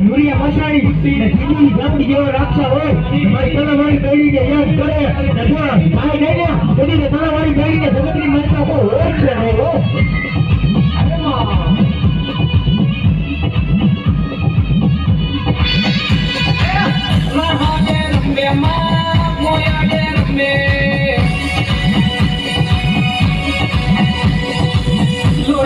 Urea મસાણી ને સીધી ગામડી જેવો રાખતા હોય મારી તલાવાળી કરીને યાદ કરે અથવા ભાઈ લઈને બધી તલાવાળી કરીને જગતની માતા તો હોય છે હો મહાદેવ રમ્યા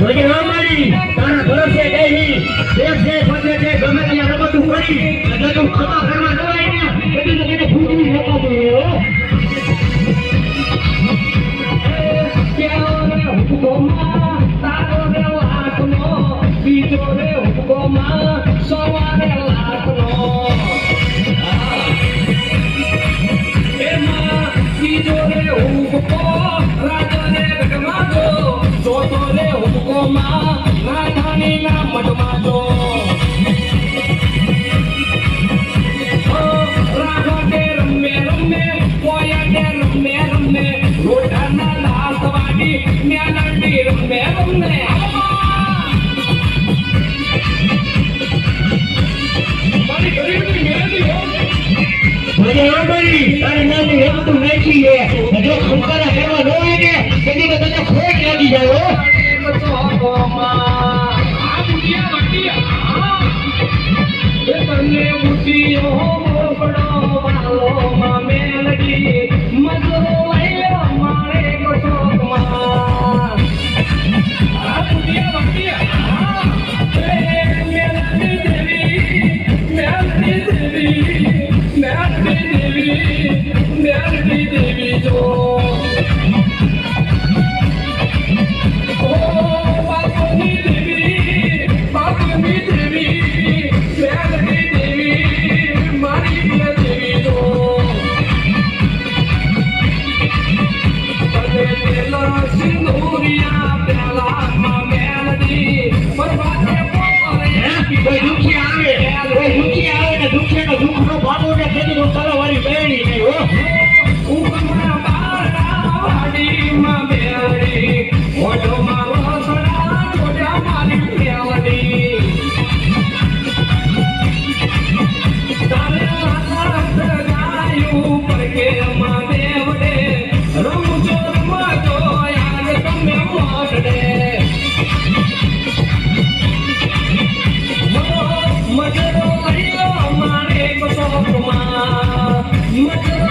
જોજે હો મારી તારા ભરોસે ગઈ દેશ છે પગે છે, ગમે ત્યાં રમતું કરી. એટલે તું ખપા કરવા જવાય ને. બધી તો તને ફૂટવી નકાતું હોય હુકકોમાં રાધાની ના મઢમાં જો ઓ, રાધાને રમે રમે પોયાને રમે રમે રોઢાના ખોટ લાગી જાય દેવી દેવી દેવી જો. Yeah.